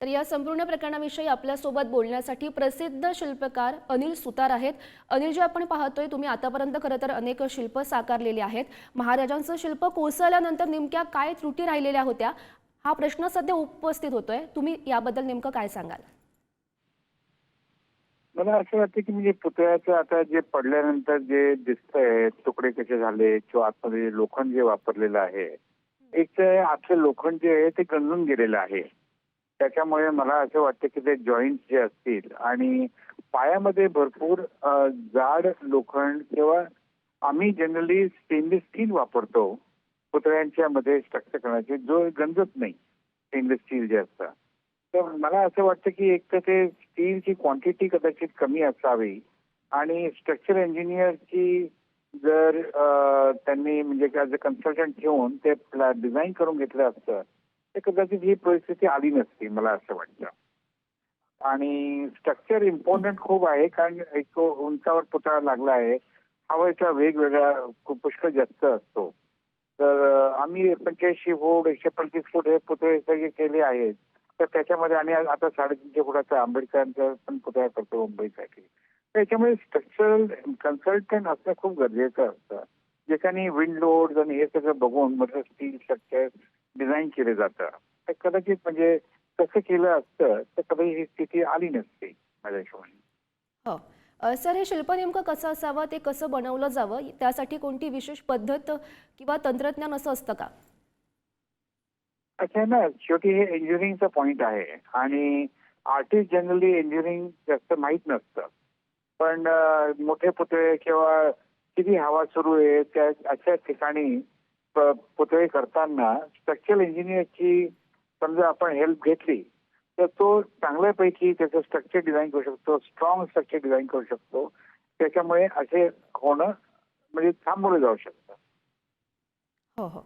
तर या संपूर्ण प्रकरणाविषयी आपल्यासोबत बोलण्यासाठी प्रसिद्ध शिल्पकार अनिल सुतार आहेत. अनिलजी आपण पाहतोय तुम्ही आतापर्यंत खरं तर अनेक शिल्प साकारलेली आहेत. महाराजांचं शिल्प कोसळल्यानंतर नेमक्या काय त्रुटी राहिलेल्या होत्या? हा प्रश्न सध्या उपस्थित होतोय. तुम्ही याबद्दल नेमकं काय सांगाल? मला असं वाटतं की म्हणजे पुतळ्याचं आता जे पडल्यानंतर जे दिसतंय तुकडे कसे झाले किंवा आतमध्ये लोखंड जे वापरलेलं आहे एक तर आतलं लोखंड जे आहे ते गंजून गेलेलं आहे. त्याच्यामुळे मला असं वाटतं की ते जॉईंट जे असतील आणि पायामध्ये भरपूर जाड लोखंड किंवा आम्ही जनरली स्टेनलेस स्टील वापरतो. पुतळ्यांच्या मध्ये स्ट्रक्चर करण्याचे जो गंजत नाही स्टेनलेस स्टील जे असतं. तर मला असं वाटतं की एक तर ते स्टीलची क्वांटिटी कदाचित कमी असावी आणि स्ट्रक्चर इंजिनियरची जर त्यांनी म्हणजे ॲज अ कन्सल्टंट ठेवून ते डिझाईन करून घेतलं असतं तर कदाचित ही परिस्थिती आली नसती मला असं वाटतं. आणि स्ट्रक्चर इम्पॉर्टंट खूप आहे कारण एक उंचावर पुतळा लागला आहे. हवाचा वेगवेगळा खूप पुष्कळ जास्त असतो. तर आम्ही पंच्याऐंशी फूट एकशे पंचवीस फूट हे पुतळे सगळे केले आहेत. तर त्याच्यामध्ये आणि आता साडेतीनशे फुटाचा आंबेडकरांचा पण पुतळा करतो मुंबईसाठी. त्याच्यामुळे स्ट्रक्चरल कन्सल्टंट असणं खूप गरजेचं असतं. ज्याच्याने विंड लोड आणि हे सगळं बघून म्हणजे स्टील स्ट्रक्चर डिझाईन केले जातं. तर कदाचित म्हणजे तसं केलं असतं तर कदाचित ही स्थिती आली नसती माझ्या हिशोबाने. हो. सर हे शिल्प नेमकं कसं असावं? ते कसं बनवलं जावं? त्यासाठी कोणती विशेष पद्धत किंवा तंत्रज्ञान असं असतं का? अच्छा ना शेवटी हे इंजिनिअरिंगचा पॉइंट आहे. आणि आर्टिस्ट जनरली इंजिनिअरिंग जास्त माहीत नसतं. पण मोठे पुतळे किंवा किती हवा सुरू आहे त्या अशा ठिकाणी पुतळे करताना स्ट्रक्चरल इंजिनियरची समजा आपण हेल्प घेतली तर तो चांगल्यापैकी त्याचं स्ट्रक्चर डिझाईन करू शकतो स्ट्रॉंग स्ट्रक्चर डिझाईन करू शकतो. त्याच्यामुळे असे होणं म्हणजे थांबवलं जाऊ शकतं. हो हो.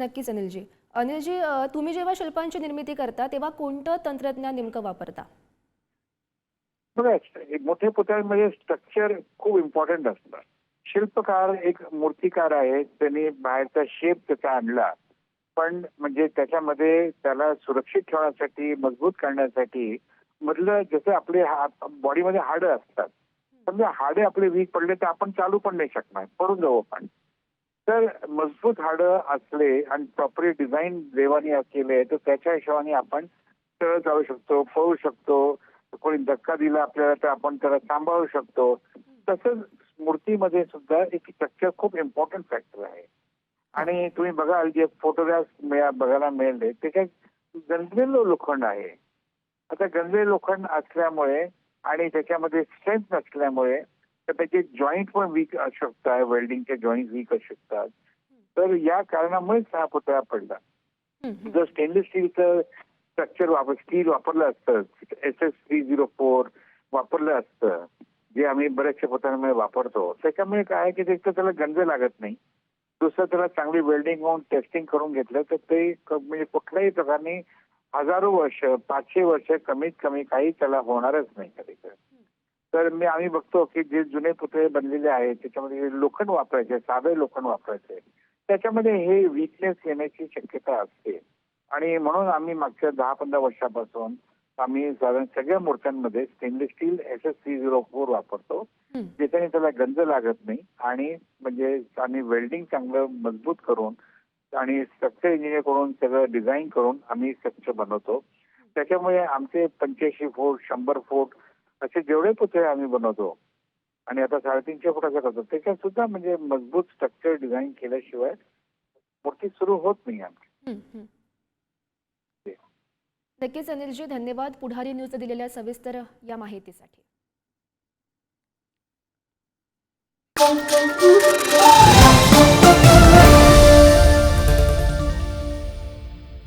नक्कीच अनिलजी. अनिलजी तुम्ही जेव्हा शिल्पांची निर्मिती करता तेव्हा कोणतं तंत्रज्ञान नेमकं वापरता? बघा एक मोठे पुतळ्यांमध्ये स्ट्रक्चर खूप इम्पॉर्टंट असतं. शिल्पकार एक मूर्तिकार आहे त्यांनी बाहेरचा शेप त्याचा आणला. पण म्हणजे त्याच्यामध्ये त्याला सुरक्षित ठेवण्यासाठी मजबूत करण्यासाठी मधलं जसं आपले बॉडीमध्ये हाडं असतात. समजा हाडे आपले वीक पडले तर आपण चालू पण नाही शकणार. पडून जाऊ आपण. तर मजबूत हाडं असले आणि प्रॉपरली डिझाईन देवानी असलेले तर त्याच्या हिशोबाने आपण सरळ जाऊ शकतो पळू शकतो. कोणी धक्का दिला आपल्याला तर आपण त्याला सांभाळू शकतो. तसंच मूर्तीमध्ये सुद्धा एक स्ट्रक्चर खूप इम्पॉर्टंट फॅक्टर आहे. आणि तुम्ही बघाल जे फोटोग्राफ बघायला मिळाले त्याच्यात गंजलेलं लोखंड आहे. आता गंजलेलं लोखंड असल्यामुळे आणि त्याच्यामध्ये स्ट्रेंथ नसल्यामुळे तर त्याचे जॉईंट पण वीक असू शकतात वेल्डिंगचे जॉईंट वीक असू शकतात. तर या कारणामुळेच हा पुतळा पडला. जर स्टेनलेस स्टीलचं स्ट्रक्चर वापर स्टील वापरलं असतं S S three zero four वापरलं असतं जे आम्ही बऱ्याचशा पत्रांमध्ये वापरतो त्याच्यामुळे काय आहे की एक तर त्याला गंज लागत नाही. दुसरं त्याला चांगली वेल्डिंग होऊन टेस्टिंग करून घेतलं तर ते क- म्हणजे कुठल्याही प्रकारे हजारो वर्ष पाचशे वर्ष कमीत कमी काही त्याला होणारच नाही कधी तर मी आम्ही बघतो की जे जुने पुतळे बनलेले आहेत त्याच्यामध्ये लोखंड वापरायचे साधे लोखंड वापरायचे त्याच्यामध्ये हे वीकनेस येण्याची शक्यता असते. आणि म्हणून आम्ही मागच्या दहा पंधरा वर्षापासून आम्ही साधारण सगळ्या मूर्त्यांमध्ये stainless steel S S three zero four वापरतो. ज्याच्याने त्याला गंज लागत नाही आणि म्हणजे आम्ही वेल्डिंग चांगलं मजबूत करून आणि स्ट्रक्चर इंजिनियर करून सगळं डिझाईन करून आम्ही स्ट्रक्चर बनवतो त्याच्यामुळे आमचे पंच्याऐंशी फूट शंभर फूट असे जेवढे पुतळे आम्ही बनवतो आणि आता साडेतीनशे फुटाचा करतो त्याच्यात सुद्धा म्हणजे मजबूत स्ट्रक्चर डिझाईन केल्याशिवाय मूर्ती सुरू होत नाही आमची. नक्कीच अनिलजी धन्यवाद. पुढारी न्यूज दिलेल्या सविस्तर या माहितीसाठी.